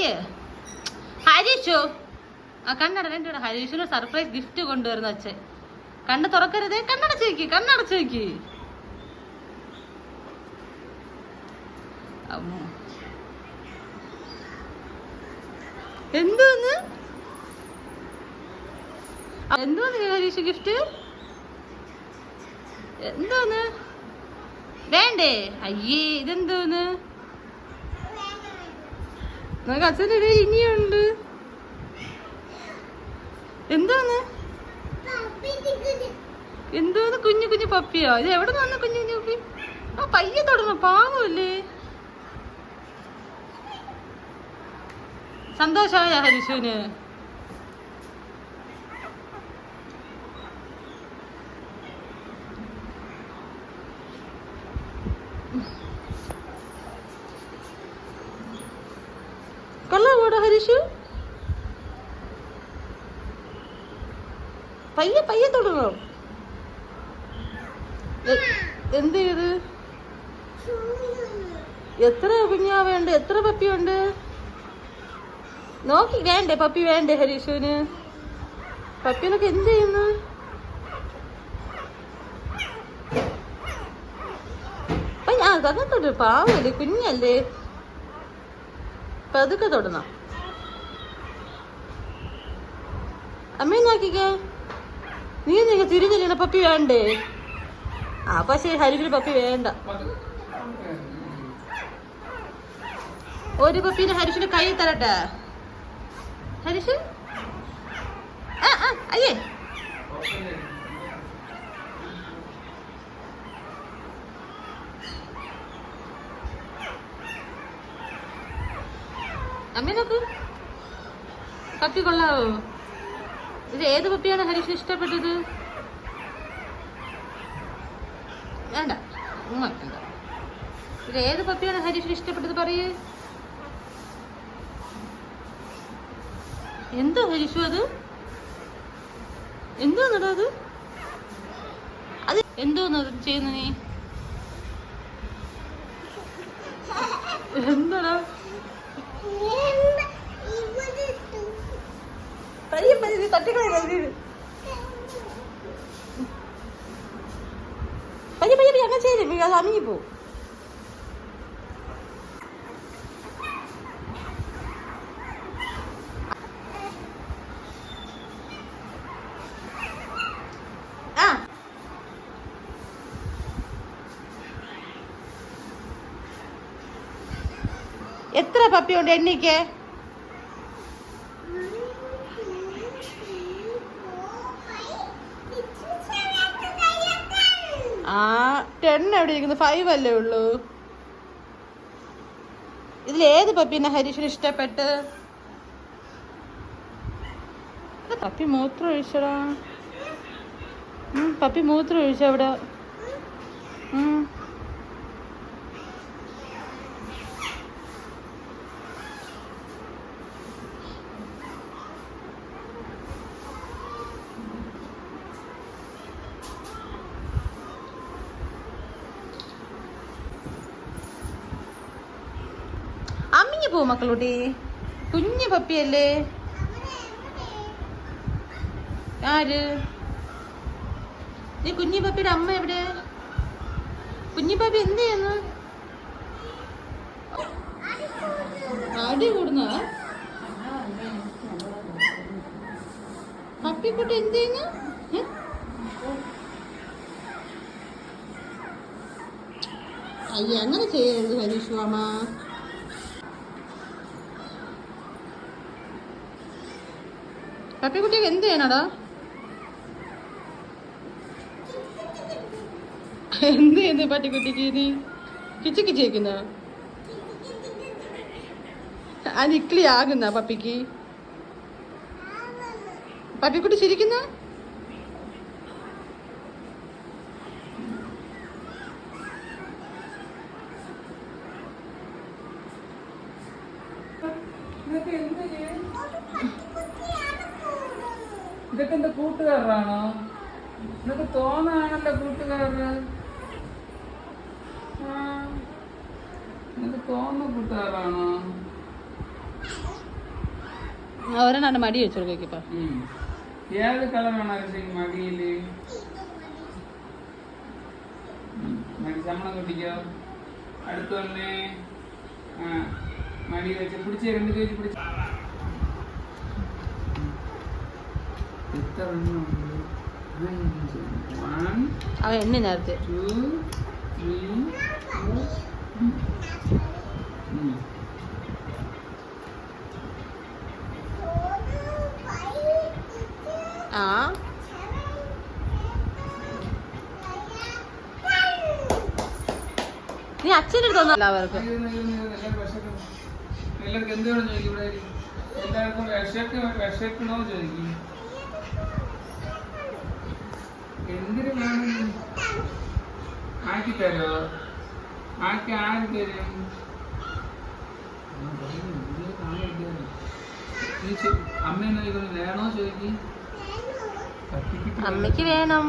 ചോദിക്ക് ഹരീഷു. ആ കണ്ണട വേണ്ട ഹരീഷിന് സർപ്രൈസ് ഗിഫ്റ്റ് കൊണ്ടുവരുന്ന അച്ഛൻ. കണ്ണ് തുറക്കരുത്. കണ്ണടച്ച് വെക്ക് കണ്ണടച്ച് വെക്ക്. എന്തോന്ന് എന്തോന്ന് ഹരീഷ് ഗിഫ്റ്റ് എന്തോന്ന് വേണ്ടേ. അയ്യേ ഇതെന്തോന്ന് നമുക്ക് അച്ഛന്റെ ഇനിയുണ്ട്. എന്താണ്? എന്താണ് കുഞ്ഞു കുഞ്ഞു പപ്പിയോ? ഇത് എവിടെ നിന്ന് കുഞ്ഞു കുഞ്ഞു പപ്പി? ആ പയ്യെ തൊടണം പാവല്ലേ സന്തോഷമായ ഹരിശുവിന്? കൊള്ളാമോടാ ഹരീഷു? പയ്യെ പയ്യെ ചെയ്ത് എത്ര കുഞ്ഞാ വേണ്ട? എത്ര പപ്പിയുണ്ട് നോക്കി വേണ്ടേ പപ്പി വേണ്ടേ ഹരീഷുവിന് പപ്പിനൊക്കെ എന്ത് ചെയ്യുന്നു? ആ തന്നെ തൊടു പാവല്ലേ കുഞ്ഞല്ലേ? പതുക്കെ തൊടണം. അമ്മയെ നോക്കിക്കേ നീ നിങ്ങ തിരിഞ്ഞില്ല പപ്പി വേണ്ടേ? ആ പക്ഷേ ഹരിവിന് പപ്പി വേണ്ട. ഒരു പപ്പീനെ ഹരിഷിന് കൈ തരട്ടെ? ഹരിഷ് ആ ആ അയ്യേ. അമ്മ നോക്ക് പപ്പി കൊള്ളാവോ? ഇത് ഏത് പപ്പിയാണ് ഹരീഷ് ഇഷ്ടപ്പെട്ടത്? വേണ്ട ഇത് ഏത് പപ്പിയാണ് ഹരീഷ് ഇഷ്ടപ്പെട്ടത് പറയേ. എന്തോ ഹരീഷു അത്? എന്തോന്നടാ അത്? അത് എന്തോന്ന് ചെയ്യുന്ന നീ? എന്താടാ? പയ്യെ പയ്യെ നീ തട്ടിക്കളയല്ലേ പയ്യെ പയ്യെ പയ്യെ അങ്ങനെ ചെയ്തേ അത് അമിങ്ങി പോവും ആ എത്ര പപ്പിയുണ്ട് എണ്ണിക്ക്? ആ ടെൻ എവിടെ ഇരിക്കുന്നു? ഫൈവ് അല്ലേ ഉള്ളൂ? ഇതിൽ ഏത് പപ്പീനെ ഹരീഷിന് ഇഷ്ടപ്പെട്ട്? പപ്പി മൂത്രം ഒഴിച്ചടാ. പപ്പി മൂത്രം ഒഴിച്ച അമ്മിഞ്ഞു മക്കളൂട്ടി. കുഞ്ഞു പപ്പിയല്ലേ? ആര്? ഈ കുഞ്ഞു പപ്പിയുടെ അമ്മ എവിടെ? കുഞ്ഞു പപ്പി എന്ത് ചെയ്യുന്നു? അടി കൂടുന്ന? പപ്പിക്കുട്ടി എന്ത് ചെയ്യുന്നു? അയ്യ അങ്ങനെ ചെയ്യരുത് ഹരീഷ് അമ്മ പപ്പിക്കുട്ടിക്ക് എന്ത് ചെയ്യണടാ എന്ത് ചെയ്യുന്നു പട്ടിക്കുട്ടിക്ക് നീ കിച്ചു കിച്ചേക്കുന്ന ആ നിക്ലി ആകുന്ന പപ്പിക്ക്? പപ്പിക്കുട്ടി ചിരിക്കുന്ന? ഇതൊക്കെ എന്ത് ചെയ്യും? ഇതൊക്കെ എന്റെ കൂട്ടുകാരാണോ നിനക്ക് തോന്നാണല്ലോ കൂട്ടുകാര് നിനക്ക് തോന്നുന്ന കൂട്ടുകാരാണോ ഒരെണ്ണം മടി വെച്ചു കൊടുക്കും ഇപ്പൊ ഉം. ഏത് കളറാണ് അരശയ്ക്ക് മടിയിൽ. മടി ശമ്പളം കുട്ടിക്കോ. അടുത്ത് തന്നെ മടി വെച്ച് പിടിച്ച് രണ്ട് കൈ പിടിച്ച് അവൻ എണ്ണി നേരത്തെ. ആ. നീ അച്ഛന്റെ അടുത്ത് ഒന്നും എല്ലാവർക്കും. എല്ലാവർക്കും എന്താണ് ചോദിക്കും ഇവിടെ? എല്ലാവർക്കും വിശക്ക് വിശക്കണോ ചോദിക്കും എന്തിനു വേണം ആക്കി തരോ. ആക്കി ആര് തരും? അമ്മ എന്നാ വേണോ ചോദിക്കും? അമ്മയ്ക്ക് വേണം.